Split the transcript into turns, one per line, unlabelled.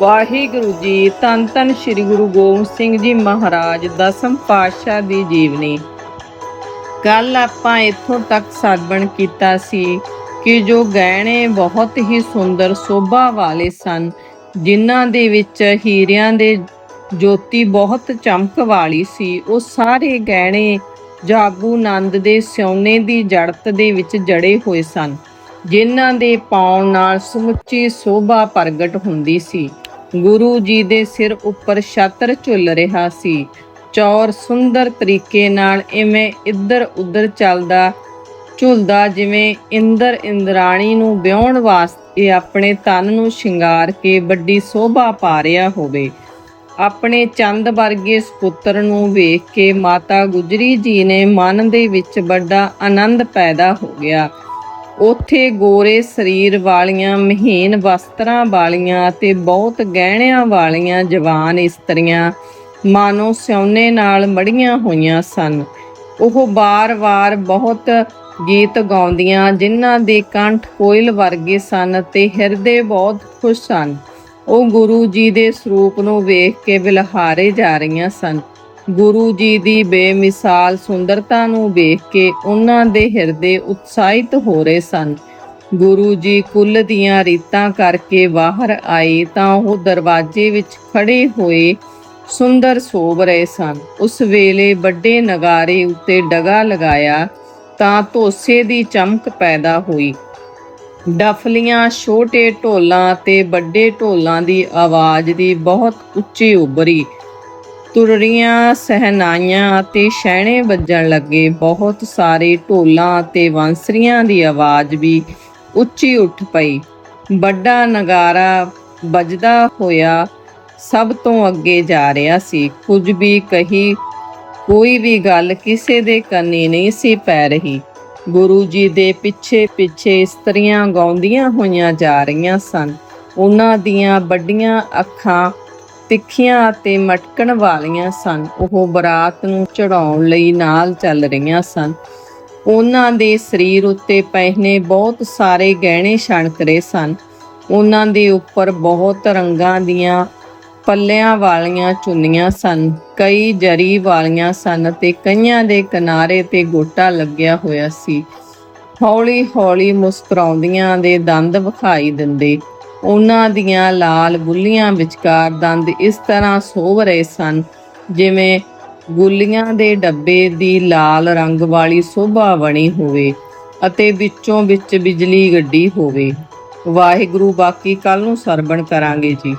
ਵਾਹਿਗੁਰੂ ਜੀ, ਧੰਨ ਧੰਨ ਸ੍ਰੀ ਗੁਰੂ ਗੋਬਿੰਦ ਸਿੰਘ ਜੀ ਮਹਾਰਾਜ, ਦਸਮ ਪਾਤਸ਼ਾਹ ਦੀ ਜੀਵਨੀ। ਕੱਲ ਆਪਾਂ ਇੱਥੋਂ ਤੱਕ ਸਾਧਣ ਕੀਤਾ ਸੀ ਕਿ ਜੋ ਗਹਿਣੇ ਬਹੁਤ ਹੀ ਸੁੰਦਰ ਸੋਭਾ ਵਾਲੇ ਸਨ, ਜਿਨ੍ਹਾਂ ਦੇ ਵਿੱਚ ਹੀਰਿਆਂ ਦੇ ਜੋਤੀ ਬਹੁਤ ਚਮਕ ਵਾਲੀ ਸੀ, ਉਹ ਸਾਰੇ ਗਹਿਣੇ ਜਾਗੂ ਨੰਦ ਦੇ ਸਿਉਨੇ ਦੀ ਜੜਤ ਦੇ ਵਿੱਚ ਜੜੇ ਹੋਏ ਸਨ, ਜਿਨ੍ਹਾਂ ਦੇ ਪਾਉਣ ਨਾਲ ਸਮੁੱਚੀ ਸੋਭਾ ਪ੍ਰਗਟ ਹੁੰਦੀ ਸੀ। ਗੁਰੂ ਜੀ ਦੇ ਸਿਰ ਉੱਪਰ ਛਤਰ ਝੁੱਲ ਰਿਹਾ ਸੀ। ਚੌਰ ਸੁੰਦਰ ਤਰੀਕੇ ਨਾਲ ਇਵੇਂ ਇੱਧਰ ਉੱਧਰ ਚੱਲਦਾ, ਝੁਲਦਾ ਜਿਵੇਂ ਇੰਦਰ ਇੰਦਰਾਣੀ ਨੂੰ ਵਿਆਹਣ ਵਾਸਤੇ ਆਪਣੇ ਤਨ ਨੂੰ ਸ਼ਿੰਗਾਰ ਕੇ ਵੱਡੀ ਸੋਭਾ ਪਾ ਰਿਹਾ ਹੋਵੇ। ਆਪਣੇ ਚੰਦ ਵਰਗੇ ਸੁਪੁੱਤਰ ਨੂੰ ਵੇਖ ਕੇ ਮਾਤਾ ਗੁਜਰੀ ਜੀ ਨੇ ਮਨ ਦੇ ਵਿੱਚ ਵੱਡਾ ਆਨੰਦ ਪੈਦਾ ਹੋ ਗਿਆ। ਉੱਥੇ ਗੋਰੇ ਸਰੀਰ ਵਾਲੀਆਂ, ਮਹੀਨ ਵਸਤਰਾਂ ਵਾਲੀਆਂ ਅਤੇ ਬਹੁਤ ਗਹਿਣਿਆਂ ਵਾਲੀਆਂ ਜਵਾਨ ਇਸਤਰੀਆਂ ਮਾਨੋ ਸਿਉਨੇ ਨਾਲ ਮੜੀਆਂ ਹੋਈਆਂ ਸਨ। ਉਹ ਬਾਰ-ਬਾਰ ਬਹੁਤ ਗੀਤ ਗਾਉਂਦੀਆਂ, ਜਿਨ੍ਹਾਂ ਦੇ ਕੰਠ ਕੋਇਲ ਵਰਗੇ ਸਨ ਤੇ ਹਿਰਦੇ ਬਹੁਤ ਖੁਸ਼ ਸਨ। ਉਹ ਗੁਰੂ ਜੀ ਦੇ ਸਰੂਪ ਨੂੰ ਵੇਖ ਕੇ ਬਿਲਹਾਰੇ ਜਾ ਰਹੀਆਂ ਸਨ। ਗੁਰੂ ਜੀ ਦੀ ਬੇਮਿਸਾਲ ਸੁੰਦਰਤਾ ਨੂੰ ਵੇਖ ਕੇ ਉਹਨਾਂ ਦੇ ਹਿਰਦੇ ਉਤਸ਼ਾਹਿਤ ਹੋ ਰਹੇ ਸਨ। ਗੁਰੂ ਜੀ ਕੁੱਲ ਦੀਆਂ ਰੀਤਾਂ ਕਰਕੇ ਬਾਹਰ ਆਏ ਤਾਂ ਉਹ ਦਰਵਾਜ਼ੇ ਵਿੱਚ ਖੜੇ ਹੋਏ ਸੁੰਦਰ ਸੋਭ ਰਹੇ ਸਨ। ਉਸ ਵੇਲੇ ਵੱਡੇ ਨਗਾਰੇ ਉੱਤੇ ਡਗਾ ਲਗਾਇਆ ਤਾਂ ਧੋਸੇ ਦੀ ਚਮਕ ਪੈਦਾ ਹੋਈ। ਡਫਲੀਆਂ ਛੋਟੇ ਢੋਲਾਂ ਤੇ ਵੱਡੇ ਢੋਲਾਂ ਦੀ ਆਵਾਜ਼ ਦੀ ਬਹੁਤ ਉੱਚੀ ਉਭਰੀ। ਤੁਰੜੀਆਂ, ਸਹਿਨਾਈਆਂ ਅਤੇ ਛੈਣੇ ਵੱਜਣ ਲੱਗੇ। ਬਹੁਤ ਸਾਰੇ ਢੋਲਾਂ ਅਤੇ ਵਾਂਸਰੀਆਂ ਦੀ ਆਵਾਜ਼ ਵੀ ਉੱਚੀ ਉੱਠ ਪਈ। ਵੱਡਾ ਨਗਾਰਾ ਵੱਜਦਾ ਹੋਇਆ ਸਭ ਤੋਂ ਅੱਗੇ ਜਾ ਰਿਹਾ ਸੀ। ਕੁਝ ਵੀ ਕਹੀ, ਕੋਈ ਵੀ ਗੱਲ ਕਿਸੇ ਦੇ ਕੰਨੀ ਨਹੀਂ ਸੀ ਪੈ ਰਹੀ। ਗੁਰੂ ਜੀ ਦੇ ਪਿੱਛੇ ਪਿੱਛੇ ਇਸਤਰੀਆਂ ਗਾਉਂਦੀਆਂ ਹੋਈਆਂ ਜਾ ਰਹੀਆਂ ਸਨ। ਉਹਨਾਂ ਦੀਆਂ ਵੱਡੀਆਂ ਅੱਖਾਂ ਤਿੱਖੀਆਂ ਅਤੇ ਮਟਕਣ ਵਾਲੀਆਂ ਸਨ। ਉਹ ਬਰਾਤ ਨੂੰ ਚੜਾਉਣ ਲਈ ਨਾਲ ਚੱਲ ਰਹੀਆਂ ਸਨ। ਉਹਨਾਂ ਦੇ ਸਰੀਰ ਉੱਤੇ ਪਹਿਨੇ ਬਹੁਤ ਸਾਰੇ ਗਹਿਣੇ ਛਣਕ ਰਹੇ ਸਨ। ਉਹਨਾਂ ਦੇ ਉੱਪਰ ਬਹੁਤ ਰੰਗਾਂ ਦੀਆਂ ਪੱਲਿਆਂ ਵਾਲੀਆਂ ਚੁੰਨੀਆਂ ਸਨ। ਕਈ ਜਰੀ ਵਾਲੀਆਂ ਸਨ ਤੇ ਕਈਆਂ ਦੇ ਕਿਨਾਰੇ ਤੇ ਗੋਟਾ ਲੱਗਿਆ ਹੋਇਆ ਸੀ। ਹੌਲੀ ਹੌਲੀ ਮੁਸਕਰਾਉਂਦੀਆਂ ਦੇ ਦੰਦ ਵਿਖਾਈ ਦਿੰਦੇ ਉਹਨਾਂ ਦੀਆਂ ਲਾਲ ਗੁੱਲੀਆਂ ਵਿਚਕਾਰ ਦੰਦ ਇਸ ਤਰ੍ਹਾਂ ਸੋਭ ਰਹੇ ਸਨ, ਜਿਵੇਂ ਗੁੱਲੀਆਂ ਦੇ ਡੱਬੇ ਦੀ ਲਾਲ ਰੰਗ ਵਾਲੀ ਸੋਭਾ ਬਣੀ ਹੋਵੇ ਅਤੇ ਵਿੱਚੋਂ ਵਿੱਚ ਬਿਜਲੀ ਗੱਡੀ ਹੋਵੇ। ਵਾਹਿਗੁਰੂ, ਬਾਕੀ ਕੱਲ ਨੂੰ ਸਰਵਣ ਕਰਾਂਗੇ ਜੀ।